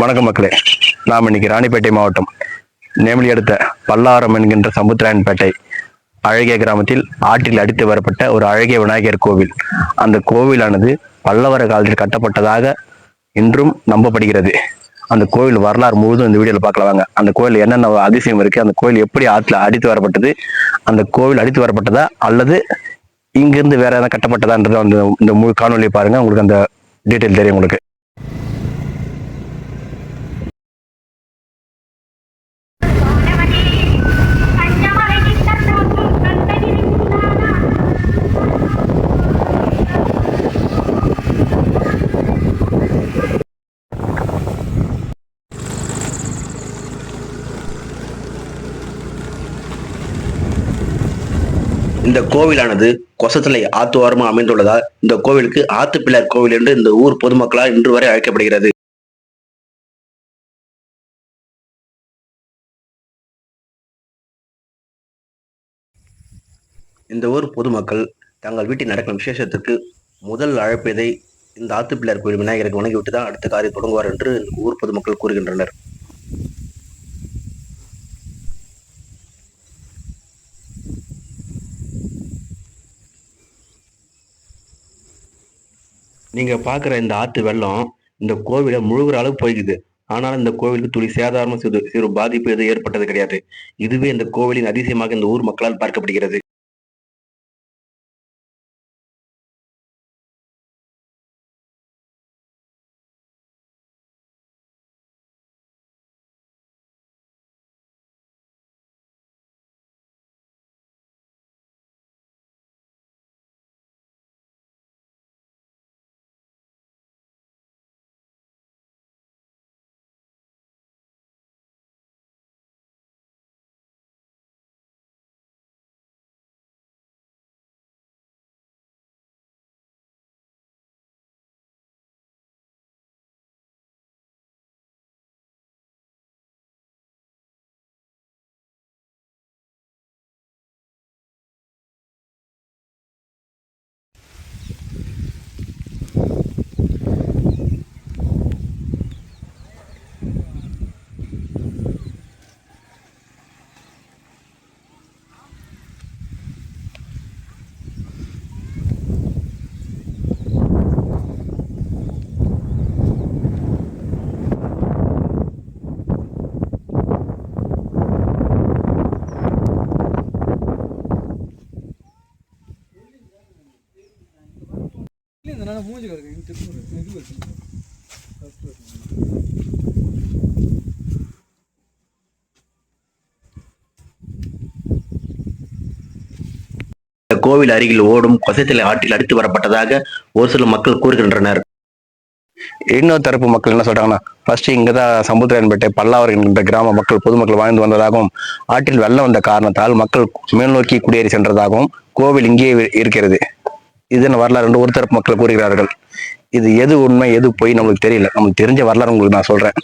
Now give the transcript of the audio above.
வணக்கம் மக்களே. நாம் இன்னைக்கு ராணிப்பேட்டை மாவட்டம் நேமலி அடுத்த பல்லாரம் என்கின்ற சமுத்திராயன்பேட்டை அழகிய கிராமத்தில் ஆற்றில் அடித்து வரப்பட்ட ஒரு அழகிய விநாயகர் கோவில். அந்த கோவிலானது பல்லவர காலத்தில் கட்டப்பட்டதாக இன்றும் நம்பப்படுகிறது. அந்த கோவில் வரலாறு முழுதும் இந்த வீடியோவில் பார்க்கலாம் அந்த கோவில் என்னென்ன அதிசயம் இருக்கு அந்த கோவில் எப்படி ஆற்றுல அடித்து வரப்பட்டது அந்த கோவில் அடித்து வரப்பட்டதா அல்லது இங்கிருந்து வேற எதாவது கட்டப்பட்டதான்றதை அந்த இந்த முழு காணொலியை பாருங்க. உங்களுக்கு அந்த டீட்டெயில் தெரியும் உங்களுக்கு. இந்த கோவிலானது கொசத்தலை ஆத்துவாரமாக அமைந்துள்ளதால் இந்த கோவிலுக்கு ஆத்துப்பிள்ளார் கோவில் என்று இந்த ஊர் பொதுமக்களால் இன்று வரை அழைக்கப்படுகிறது. இந்த ஊர் பொதுமக்கள் தங்கள் வீட்டில் நடக்கும் விசேஷத்திற்கு முதல் அழைப்பதை இந்த ஆத்துப்பிள்ளையார் கோவில் விநாயகருக்கு வணங்கிவிட்டு தான் அடுத்த காரியம் தொடங்குவார் என்று ஊர் பொதுமக்கள் கூறுகின்றனர். நீங்க பார்க்குற இந்த ஆத்து வெள்ளம் இந்த கோவிலை முழுகிற அளவு போய்க்குது. ஆனால் இந்த கோவிலுக்கு துளி சேதாரமும் சிறு சிறு பாதிப்பு எதுவும் ஏற்பட்டது கிடையாது. இதுவே இந்த கோவிலின் அதிசயமாக இந்த ஊர் மக்களால் பார்க்கப்படுகிறது. இந்த நான் மூஞ்சி இங்க திரும்ப இது வச்சு இந்த கோவில் அருகில் ஓடும் கொசத்தலை ஆற்றில் அடித்து வரப்பட்டதாக ஒரு சில மக்கள் கூறுகின்றனர். இன்னொரு தரப்பு மக்கள் என்ன சொல்றாங்கன்னா ஃபர்ஸ்ட் இங்கதான் சமுத்திரன்பேட்டை பல்லாவர் என்கின்ற கிராம மக்கள் பொதுமக்கள் வாழ்ந்து வந்ததாகவும் ஆற்றில் வெள்ளம் வந்த காரணத்தால் மக்கள் மேல் நோக்கி குடியேறி சென்றதாகவும் கோவில் இங்கேயே இருக்கிறது. இதன் வரலாறு என்று ஒரு தரப்பு மக்கள் கூறுகிறார்கள். இது எது உண்மை எது பொய் நம்மளுக்கு தெரியல. நம்மளுக்கு தெரிஞ்ச வரலாறு உங்களுக்கு நான் சொல்றேன்.